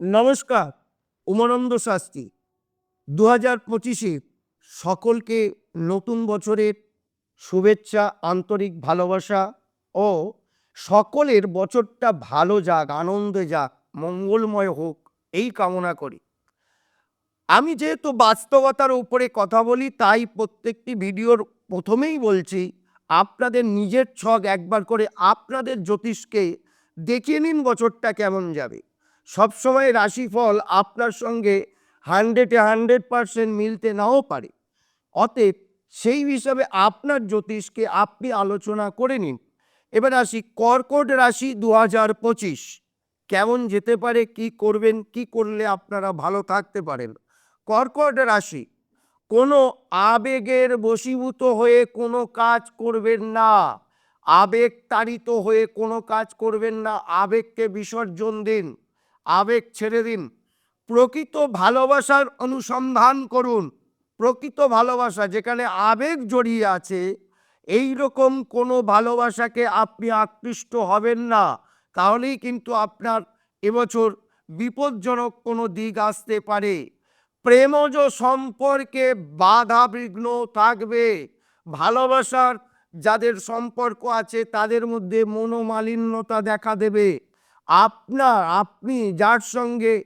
নমস্কার, উমানন্দ শাস্ত্রী। দু হাজার পঁচিশে সকলকে নতুন বছরের শুভেচ্ছা, আন্তরিক ভালোবাসা ও সকলের বছরটা ভালো যাক, আনন্দে যাক, মঙ্গলময় হোক, এই কামনা করি। আমি যেহেতু বাস্তবতার উপরে কথা বলি, তাই প্রত্যেকটি ভিডিওর প্রথমেই বলছি, আপনাদের নিজের ছক একবার করে আপনাদের জ্যোতিষকে দেখিয়ে নিন বছরটা কেমন যাবে। সবসময় রাশিফল আপনার সঙ্গে হান্ড্রেডে হান্ড্রেড পারসেন্ট মিলতে নাও পারে। অতএব সেই হিসাবে আপনার জ্যোতিষকে আপনি আলোচনা করে নিন। এবার আসি কর্কট রাশি দু হাজার পঁচিশ। কেমন যেতে পারে, কি করবেন, কি করলে আপনারা ভালো থাকতে পারেন? কর্কট রাশি, কোনো আবেগের বশীভূত হয়ে কোনো কাজ করবেন না। আবেগ তাড়িত হয়ে কোনো কাজ করবেন না। আবেগকে বিসর্জন দিন। আবেগ ছেড়ে দিন। প্রকৃত ভালোবাসার অনুসন্ধান করুন। প্রকৃত ভালোবাসা যেখানে আবেগ জড়িয়ে আছে এই রকম কোনো ভালোবাসাকে আপনি আকৃষ্ট হবেন না। তাহলেই কিন্তু আপনার এবছর বিপজ্জনক কোনো দিক আসতে পারে। প্রেমজ সম্পর্কে বাধা বিঘ্ন থাকবে। ভালোবাসার যাদের সম্পর্ক আছে, তাদের মধ্যে মনোমালিন্যতা দেখা দেবে। আপনার, আপনি যার সঙ্গে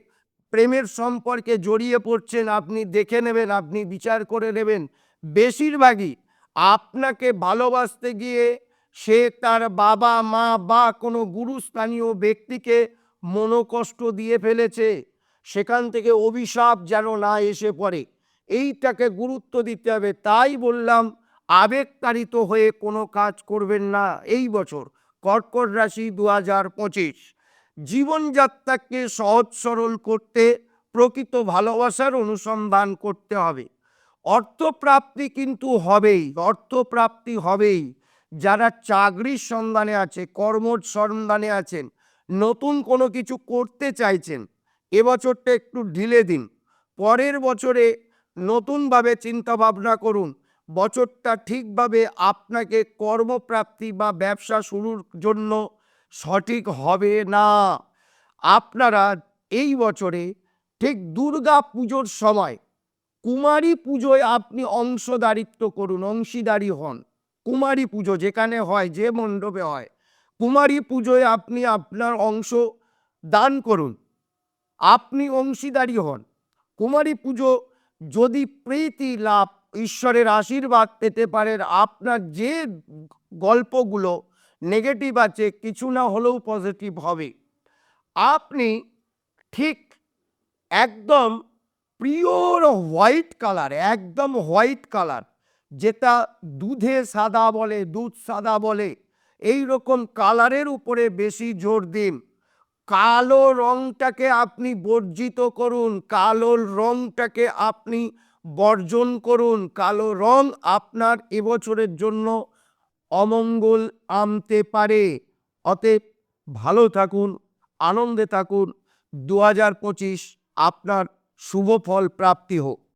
প্রেমের সম্পর্কে জড়িয়ে পড়ছেন, আপনি দেখে নেবেন, আপনি বিচার করে নেবেন, বেশিরভাগই আপনাকে ভালোবাসতে গিয়ে সে তার বাবা, মা বা কোনো গুরুস্থানীয় ব্যক্তিকে মনোকষ্ট দিয়ে ফেলেছে। সেখান থেকে অভিশাপ যেন না এসে পড়ে। এইটাকে গুরুত্ব দিতে হবে। তাই বললাম, আবেগতাড়িত হয়ে কোনো কাজ করবেন না। এই বছর কর্কট রাশি দু হাজার পঁচিশ। জীবনযাত্রাকে সহজ সরল করতে, প্রকৃত ভালোবাসার অনুসন্ধান করতে হবে। অর্থপ্রাপ্তি কিন্তু হবেই, অর্থপ্রাপ্তি হবেই। যারা চাকরির সন্ধানে আছে, কর্মর সন্ধানে আছেন, নতুন কোনো কিছু করতে চাইছেন এবছরটা একটু ঢিলে দিন। পরের বছরে নতুনভাবে চিন্তা ভাবনা করুন, বছরটা ঠিকভাবে আপনাকে কর্মপ্রাপ্তি বা ব্যবসা শুরুর জন্য সঠিক হবে না। আপনারা এই বছরে ঠিক দুর্গা পুজোর সময় কুমারী পুজোয় আপনি অংশদারিত্ব করুন, অংশীদারি হন। কুমারী পুজো যেখানে হয়, যে মণ্ডপে হয়, কুমারী পুজোয় আপনি আপনার অংশ দান করুন। আপনি অংশীদারি হন। কুমারী পুজো যদি প্রীতি লাভ, ঈশ্বরের আশীর্বাদ পেতে পারেন, আপনার যে গল্পগুলো নেগেটিভ আছে, কিছু না হলেও পজিটিভ হবে। আপনি ঠিক একদম পিওর হোয়াইট কালার একদম হোয়াইট কালার যেটা দুধে সাদা বলে, দুধ সাদা বলে এই রকম কালারের উপরে বেশি জোর দিন। কালো রংটাকে আপনি বর্জিত করুন, কালো রংটাকে আপনি বর্জন করুন, কালো রং আপনার এবছরের জন্য অমঙ্গল আনতে পারে। অতএব ভালো থাকুন, আনন্দে থাকুন। দু হাজার পঁচিশ আপনার শুভ ফল প্রাপ্তি হোক।